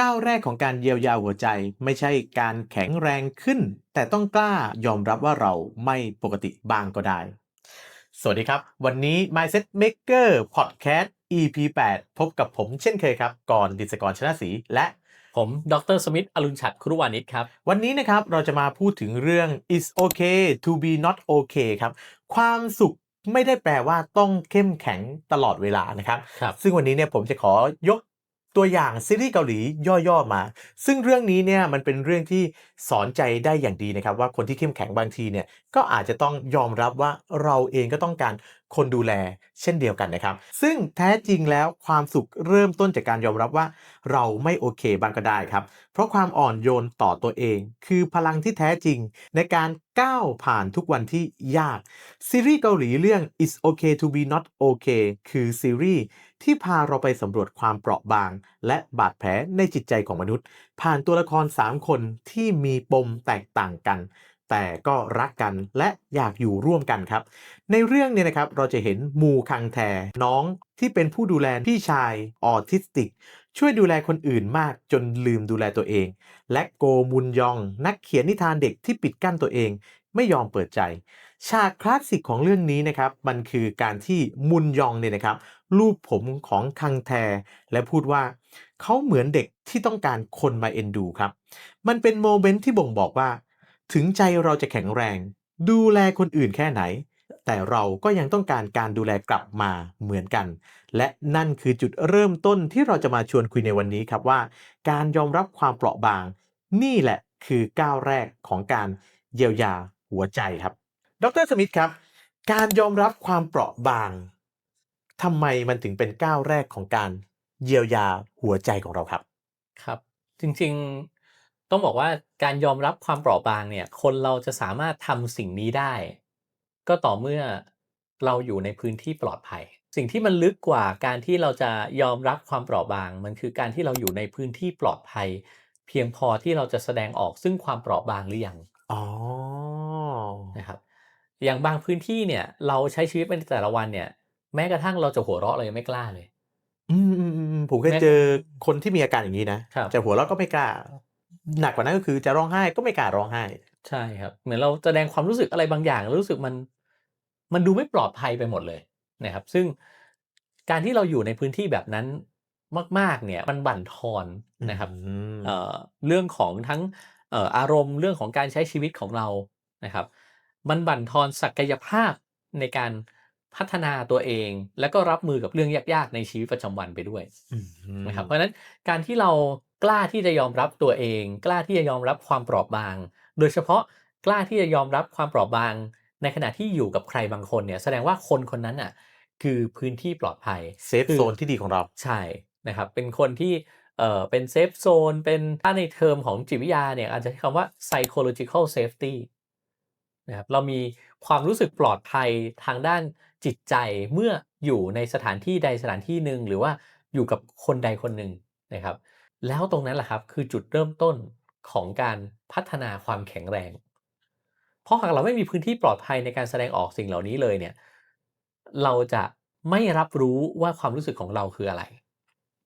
ก้าวแรกของการเยียวยาหัวใจไม่ใช่การแข็งแรงขึ้น แต่ต้องกล้ายอมรับว่าเราไม่ปกติบ้างก็ได้ สวัสดีครับ วันนี้ Mindset Maker Podcast EP 8 พบกับผมเช่นเคยครับ ก่อนดิษกรชนะศรีและผมดรสมิธอรุณฉัตรครุวานิชครับ วันนี้นะครับเราจะมาพูดถึงเรื่อง is okay to be not okay ครับ ความสุขไม่ได้แปลว่าต้องเข้มแข็งตลอดเวลานะครับครับซึ่งวันนี้เนี่ยผมจะขอยก ตัวอย่างซีรีส์เกาหลีย่อๆมา ซึ่งเรื่องนี้เนี่ยมันเป็นเรื่องที่สอนใจได้อย่างดีนะครับว่าคนที่เข้มแข็งบางทีเนี่ยก็อาจจะต้องยอมรับว่าเราเองก็ต้องการคนดูแลเช่นเดียวกันนะครับ ซึ่งแท้จริงแล้วความสุขเริ่มต้นจากการยอมรับว่า เราไม่โอเคบ้างก็ได้ครับ เพราะความอ่อนโยนต่อตัวเอง คือพลังที่แท้จริงในการก้าวผ่านทุกวันที่ยาก ซีรีส์เกาหลีเรื่อง It's Okay to be not okay คือซีรีส์ที่พาเราไปสำรวจความเปราะบาง และบาดแผลในจิตใจของมนุษย์ ผ่านตัวละคร 3 คนที่มีปมแตกต่างกัน แต่ก็รักกันและอยากอยู่ร่วมกันครับ ในเรื่องเนี่ยนะครับเราจะเห็นมูคังแทน้องที่เป็นผู้ดูแลพี่ชายออทิสติก ช่วยดูแลคนอื่นมากจนลืมดูแลตัวเอง และโกมุนยอง นักเขียนนิทานเด็กที่ปิดกั้นตัวเอง ไม่ยอมเปิดใจ ฉากคลาสสิกของเรื่องนี้นะครับ มันคือการที่มุนยองเนี่ยนะครับรูปผมของคังแท และพูดว่าเขาเหมือนเด็กที่ต้องการคนมาเอ็นดูครับ มันเป็นโมเมนต์ที่บ่งบอกว่า ถึงใจเราจะแข็งแรง ดูแลคนอื่นแค่ไหน แต่เราก็ยังต้องการการดูแลกลับมาเหมือนกัน และนั่นคือจุดเริ่มต้นที่เราจะมาชวนคุยในวันนี้ครับว่า การยอมรับความเปราะบาง นี่แหละคือก้าวแรกของการเยียวยาหัวใจครับ ดรสมิธครับ การยอมรับความเปราะบางทำไมมันถึงเป็นก้าวแรกของการเยียวยาหัวใจของเราครับ ครับ จริง ต้องบอกว่าการยอมรับความเปราะบางเนี่ยคนเราจะสามารถทำสิ่งนี้ได้ ก็ต่อเมื่อเราอยู่ในพื้นที่ปลอดภัย สิ่งที่มันลึกกว่าการที่เราจะยอมรับความเปราะบาง มันคือการที่เราอยู่ในพื้นที่ปลอดภัย เพียงพอที่เราจะแสดงออกซึ่งความเปราะบางหรือยังอ๋อนะครับอย่างบางพื้นที่เนี่ยเราใช้ชีวิตในแต่ละวันเนี่ย แม้กระทั่งเราจะหัวเราะเรายังไม่กล้าเลย อืมอืมอืมอืมผมเคยแม้เจอคนที่มีอาการอย่างนี้นะครับจะหัวเราะก็ไม่กล้า หนักกว่านั้นก็คือจะร้องไห้ก็ไม่กล้าร้องไห้ ใช่ครับ เหมือนเราแสดงความรู้สึกอะไรบางอย่างแล้วรู้สึกมันมันดูไม่ปลอดภัยไปหมดเลยนะครับ ซึ่งการที่เราอยู่ในพื้นที่แบบนั้นมาก ๆ เนี่ยมันบั่นทอนนะครับอืมเอ่อเรื่องของทั้งเอ่ออารมณ์เรื่องของการใช้ชีวิตของเรานะครับ มันบั่นทอนศักยภาพในการพัฒนาตัวเอง แล้วก็รับมือกับเรื่องยากๆ ในชีวิตประจำวันไปด้วยอืมนะครับเพราะฉะนั้นการที่เรา กล้าที่จะยอมรับตัวเอง กล้าที่จะยอมรับความเปราะบาง โดยเฉพาะกล้าที่จะยอมรับความเปราะบาง ในขณะที่อยู่กับใครบางคนเนี่ยแสดงว่าคนคนนั้นอะคือพื้นที่ปลอดภัยเซฟโซนที่ดีของเราใช่นะครับเป็นคนที่เอ่อเป็นเซฟโซนเป็นถ้าในเทอมของจิตวิทยาเนี่ยอาจจะใช้คำว่า psychological safety นะครับเรามีความรู้สึกปลอดภัยทางด้านจิตใจเมื่ออยู่ในสถานที่ใดสถานที่หนึ่งหรือว่าอยู่กับคนใดคนหนึ่งนะครับ แล้วตรงนั้นแหละครับคือจุดเริ่มต้นของการพัฒนาความแข็งแรง เพราะหากเราไม่มีพื้นที่ปลอดภัยในการแสดงออกสิ่งเหล่านี้เลยเนี่ยเราจะไม่รับรู้ว่าความรู้สึกของเราคืออะไร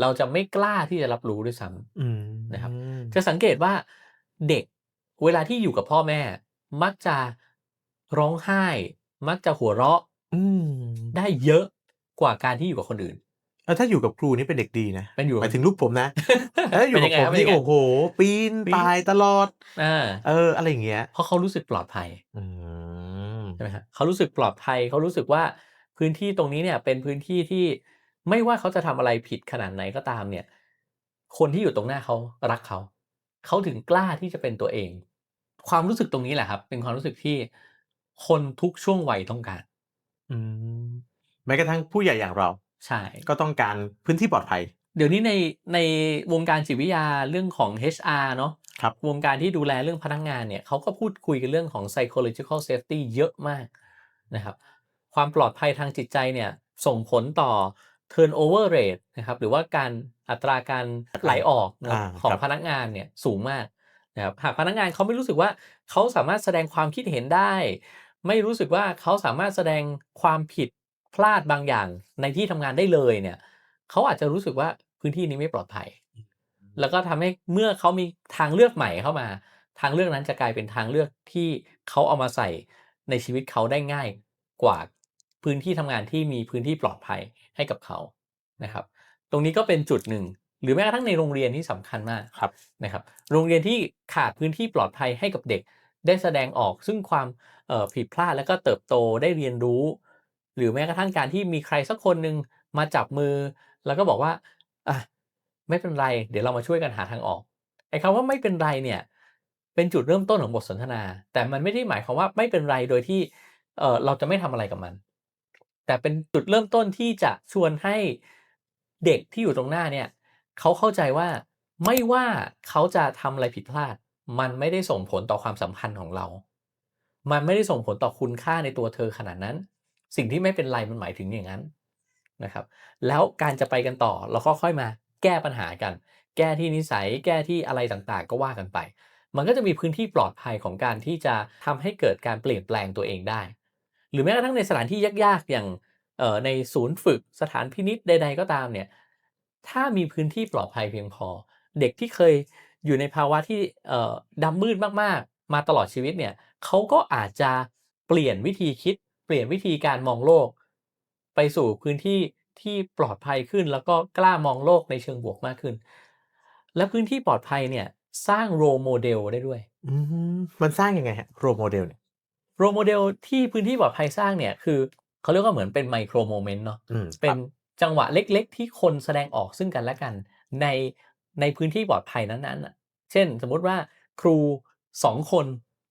เราจะไม่กล้าที่จะรับรู้ด้วยซ้ำอืมนะครับ จะสังเกตว่าเด็กเวลาที่อยู่กับพ่อแม่ มักจะร้องไห้ มักจะหัวเราะอืมได้เยอะกว่าการที่อยู่กับคนอื่น เออถ้าอยู่กับครูนี่เป็นเด็กดีนะเป็นอยู่ หมายถึงลูกผมนะเอออยู่กับเป็นยังไงผมครับเป็นนี่ยังไง โอ้โหปีนปีนป่ายตลอด อ่าเออ อะไรอย่างเงี้ยเพราะเขารู้สึกปลอดภัย อืม ใช่ไหมฮะเขารู้สึกปลอดภัยเขารู้สึกว่าพื้นที่ตรงนี้เนี่ยเป็นพื้นที่ที่ไม่ว่าเขาจะทำอะไรผิดขนาดไหนก็ตามเนี่ย คนที่อยู่ตรงหน้าเขารักเขา เขาถึงกล้าที่จะเป็นตัวเอง ความรู้สึกตรงนี้แหละครับ เป็นความรู้สึกที่คนทุกช่วงวัยต้องการ อืมแม้กระทั่งผู้ใหญ่อย่างเรา ใช่ ก็ต้องการพื้นที่ปลอดภัย เดี๋ยวนี้ในในวงการจิตวิทยาเรื่องของ HR เนาะครับวงการที่ดูแลเรื่องพนักงานเนี่ยเขาก็พูดคุยกันเรื่องของ psychological safety เยอะมากนะครับความปลอดภัยทางจิตใจเนี่ยส่งผลต่อ turnover rate นะครับหรือว่าการอัตราการไหลออกนะครับอ่าของครับพนักงานเนี่ยสูงมากนะครับหากพนักงานเขาไม่รู้สึกว่าเขาสามารถแสดงความคิดเห็นได้ ไม่รู้สึกว่าเขาสามารถแสดงความผิด พลาดบางอย่างในที่ทำงานได้เลยเนี่ยเขาอาจจะรู้สึกว่าพื้นที่นี้ไม่ปลอดภัย แล้วก็ทำให้เมื่อเขามีทางเลือกใหม่เข้ามา ทางเลือกนั้นจะกลายเป็นทางเลือกที่เขาเอามาใส่ในชีวิตเขาได้ง่ายกว่าพื้นที่ทำงานที่มีพื้นที่ปลอดภัยให้กับเขานะครับ ตรงนี้ก็เป็นจุดหนึ่ง หรือแม้กระทั่งในโรงเรียนที่สำคัญมากครับนะครับ โรงเรียนที่ขาดพื้นที่ปลอดภัยให้กับเด็ก ได้แสดงออกซึ่งความเอ่อผิดพลาดแล้วก็เติบโตได้เรียนรู้ หรือแม้กระทั่งการที่มีใครสักคนหนึ่งมาจับมือ แล้วก็บอกว่าอะไม่เป็นไร เดี๋ยวเรามาช่วยกันหาทางออกไอ้คำว่าไม่เป็นไรเนี่ยเป็นจุดเริ่มต้นของบทสนทนา แต่มันไม่ได้หมายความว่าไม่เป็นไรโดยที่เออเราจะไม่ทำอะไรกับมัน แต่เป็นจุดเริ่มต้นที่จะชวนให้เด็กที่อยู่ตรงหน้าเนี่ยเขาเข้าใจว่าไม่ว่าเขาจะทำอะไรผิดพลาด มันไม่ได้ส่งผลต่อความสัมพันธ์ของเรา มันไม่ได้ส่งผลต่อคุณค่าในตัวเธอขนาดนั้น สิ่งที่ไม่เป็นไรมันหมายถึงอย่างนั้นนะครับ แล้วการจะไปกันต่อเราก็ค่อยมาแก้ปัญหากัน แก้ที่นิสัยแก้ที่อะไรต่างๆ ก็ว่ากันไป มันก็จะมีพื้นที่ปลอดภัยของการที่จะทำให้เกิดการเปลี่ยนแปลงตัวเองได้ หรือแม้กระทั่งในสถานที่ยากๆอย่างออในศูนย์ฝึกสถานพินิษใด ๆ ก็ตามเนี่ยถ้ามีพื้นที่ปลอดภัยเพียงพอ เด็กที่เคยอยู่ในภาวะที่ดำมืดมากๆ มาตลอดชีวิตเนี่ยเขาก็อาจจะเปลี่ยนวิธีคิด เปลี่ยนวิธีการมองโลก ไปสู่พื้นที่ที่ปลอดภัยขึ้น แล้วก็กล้ามองโลกในเชิงบวกมากขึ้น และพื้นที่ปลอดภัยเนี่ยสร้างโรโมเดลได้ด้วยอืมมันสร้างยังไงฮะโรโมเดลเนี่ยโรโมเดลที่พื้นที่ปลอดภัยสร้างเนี่ยคือเขาเรียกว่าเหมือนเป็นไมโครโมเมนต์เนาะอืมเป็นจังหวะเล็กๆ ที่คนแสดงออกซึ่งกันและกัน ในในพื้นที่ปลอดภัยนั้นๆน่ะเช่น สมมุติว่าครูสองคน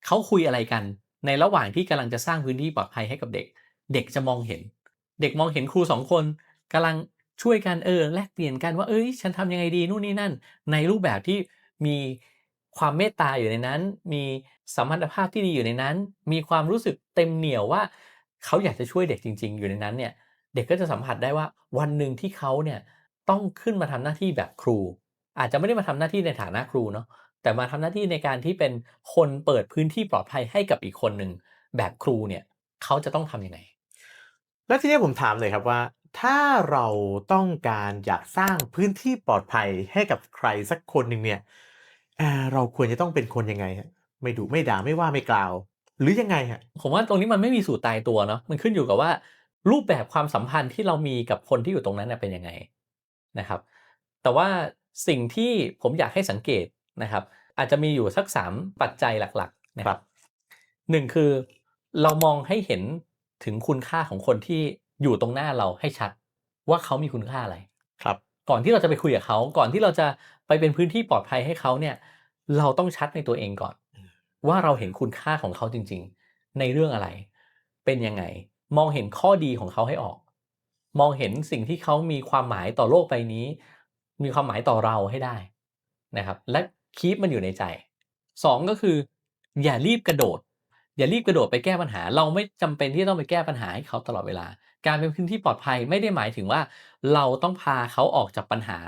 เขาคุยอะไรกัน ในระหว่างที่กำลังจะสร้างพื้นที่ปลอดภัยให้กับเด็ก เด็กจะมองเห็น เด็กมองเห็นครูสองคนกำลังช่วยกันเออแลกเปลี่ยนกันว่าเอ้ยฉันทำยังไงดีนู่นนี่นั่น ในรูปแบบที่มีความเมตตาอยู่ในนั้น มีสัมพันธภาพที่ดีอยู่ในนั้น มีความรู้สึกเต็มเหนี่ยวว่า เขาอยากจะช่วยเด็กจริง ๆ อยู่ในนั้นเนี่ยเด็กก็จะสัมผัสได้ว่าวันหนึ่งที่เขาเนี่ยต้องขึ้นมาทำหน้าที่แบบครู อาจจะไม่ได้มาทำหน้าที่ในฐานะครูเนาะ แต่มาทำหน้าที่ในการที่เป็นคนเปิดพื้นที่ปลอดภัยให้กับอีกคนหนึ่งแบบครูเนี่ยเขาจะต้องทำยังไง แล้วทีนี้ผมถามเลยครับว่า ถ้าเราต้องการอยากสร้างพื้นที่ปลอดภัยให้กับใครสักคนหนึ่งเนี่ยเอ่อเราควรจะต้องเป็นคนยังไงฮะไม่ดุไม่ด่าไม่ว่าไม่กล่าว หรือยังไงฮะผมว่าตรงนี้มันไม่มีสูตรตายตัวเนาะมันขึ้นอยู่กับว่า รูปแบบความสัมพันธ์ที่เรามีกับคนที่อยู่ตรงนั้นน่ะเป็นยังไงนะครับ แต่ว่าสิ่งที่ผมอยากให้สังเกต นะครับ อาจจะมีอยู่สักสามปัจจัยหลักๆนะครับหนึ่งคือเรามองให้เห็นถึงคุณค่าของคนที่อยู่ตรงหน้าเราให้ชัด ว่าเขามีคุณค่าอะไรครับ ก่อนที่เราจะไปคุยกับเขา ก่อนที่เราจะไปเป็นพื้นที่ปลอดภัยให้เขาเนี่ยเราต้องชัดในตัวเองก่อน ว่าเราเห็นคุณค่าของเขาจริง ๆ ในเรื่องอะไร เป็นยังไง มองเห็นข้อดีของเขาให้ออก มองเห็นสิ่งที่เขามีความหมายต่อโลกใบนี้ มีความหมายต่อเราให้ได้นะครับ และ คีปมันอยู่ในใจสองก็คือ อย่ารีบกระโดด อย่ารีบกระโดดไปแก้ปัญหา เราไม่จำเป็นที่ต้องไปแก้ปัญหาให้เขาตลอดเวลา การเป็นพื้นที่ปลอดภัยไม่ได้หมายถึงว่า เราต้องพาเขาออกจากปัญหา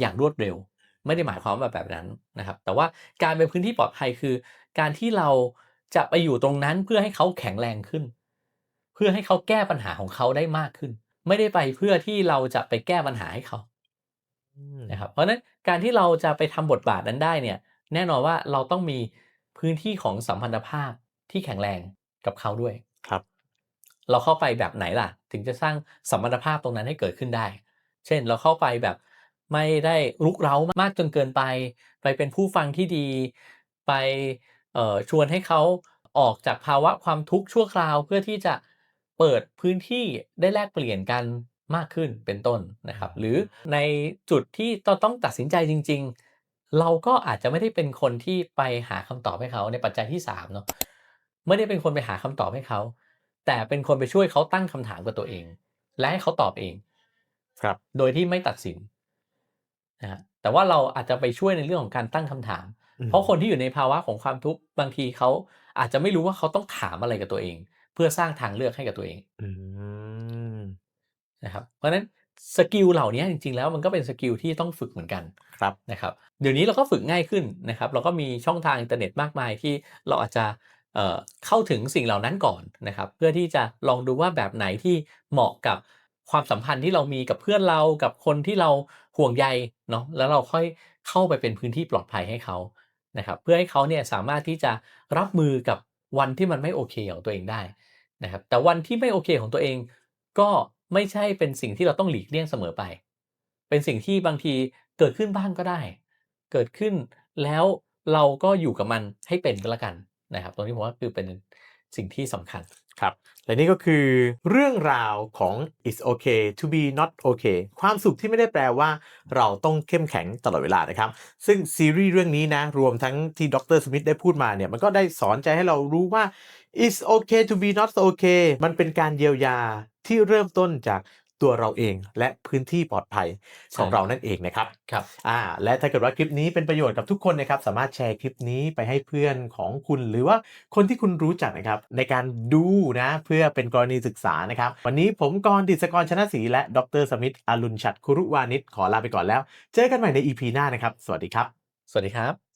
อย่างรวดเร็ว ไม่ได้หมายความว่าแบบนั้นนะครับ แต่ว่าการเป็นพื้นที่ปลอดภัยคือ การที่เราจะไปอยู่ตรงนั้นเพื่อให้เขาแข็งแรงขึ้น เพื่อให้เขาแก้ปัญหาของเขาได้มากขึ้น ไม่ได้ไปเพื่อที่เราจะไปแก้ปัญหาให้เขา นะครับเพราะฉะนั้นการที่เราจะไปทำบทบาทนั้นได้เนี่ยแน่นอนว่าเราต้องมีพื้นที่ของสัมพันธภาพที่แข็งแรงกับเขาด้วยครับ เราเข้าไปแบบไหนล่ะ ถึงจะสร้างสัมพันธภาพตรงนั้นให้เกิดขึ้นได้ เช่นเราเข้าไปแบบไม่ได้รุกเร้ามากจนเกินไป ไปเป็นผู้ฟังที่ดี ไปเอ่อชวนให้เขาออกจากภาวะความทุกข์ชั่วคราวเพื่อที่จะเปิดพื้นที่ได้แลกเปลี่ยนกัน มากขึ้นเป็นต้นนะครับ หรือในจุดที่เราต้องตัดสินใจจริง ๆ เราก็อาจจะไม่ได้เป็นคนที่ไปหาคำตอบให้เขาในปัจจัยที่สามเนาะไม่ได้เป็นคนไปหาคำตอบให้เขา แต่เป็นคนไปช่วยเขาตั้งคำถามกับตัวเอง และให้เขาตอบเอง ครับ โดยที่ไม่ตัดสินนะฮะแต่ว่าเราอาจจะไปช่วยในเรื่องของการตั้งคำถามอืมเพราะคนที่อยู่ในภาวะของความทุกข์บางทีเขาอาจจะไม่รู้ว่าเขาต้องถามอะไรกับตัวเอง เพื่อสร้างทางเลือกให้กับตัวเองอืม นะครับเพราะฉะนั้นสกิลเหล่านี้จริงๆแล้วมันก็เป็นสกิลที่ต้องฝึกเหมือนกันครับนะครับเดี๋ยวนี้เราก็ฝึกง่ายขึ้นนะครับเราก็มีช่องทางอินเทอร์เน็ตมากมายที่เราอาจจะเอ่อเข้าถึงสิ่งเหล่านั้นก่อนนะครับเพื่อที่จะลองดูว่าแบบไหนที่เหมาะกับความสัมพันธ์ที่เรามีกับเพื่อนเรากับคนที่เราห่วงใยเนาะแล้วเราค่อยเข้าไปเป็นพื้นที่ปลอดภัยให้เขานะครับเพื่อให้เขาเนี่ยสามารถที่จะรับมือกับวันที่มันไม่โอเคของตัวเองได้นะครับแต่วันที่ไม่โอเคของตัวเองก็ ไม่ใช่เป็นสิ่งที่เราต้องหลีกเลี่ยงเสมอไป เป็นสิ่งที่บางทีเกิดขึ้นบ้างก็ได้ เกิดขึ้นแล้วเราก็อยู่กับมันให้เป็นก็แล้วกันนะครับ ตรงนี้ผมว่าคือเป็นสิ่งที่สำคัญครับ และนี่ก็คือเรื่องราวของ it's okay to be not okay ความสุขที่ไม่ได้แปลว่า เราต้องเข้มแข็งตลอดเวลานะครับ ซึ่งซีรีส์เรื่องนี้นะ รวมทั้งที่ดรสมิธได้พูดมาเนี่ย มันก็ได้สอนใจให้เรารู้ว่า it's okay to be not okay มันเป็นการเยียวยาที่เริ่มต้นจากตัวเราเองและพื้นที่ปลอดภัยของใช่เรานั่นเองนะครับครับอ่าและถ้าเกิดว่าคลิปนี้เป็นประโยชน์กับทุกคนนะครับสามารถแชร์คลิปนี้ไปให้เพื่อนของคุณหรือว่าคนที่คุณรู้จักนะครับในการดูนะเพื่อเป็นกรณีศึกษานะครับ วันนี้ผมกรณ์ดิษกรชนะศรีและดรสมิธอรุณชัดคุรุวานิชขอลาไปก่อนแล้ว เจอกันใหม่ใน EP หน้านะครับ สวัสดีครับ สวัสดีครับ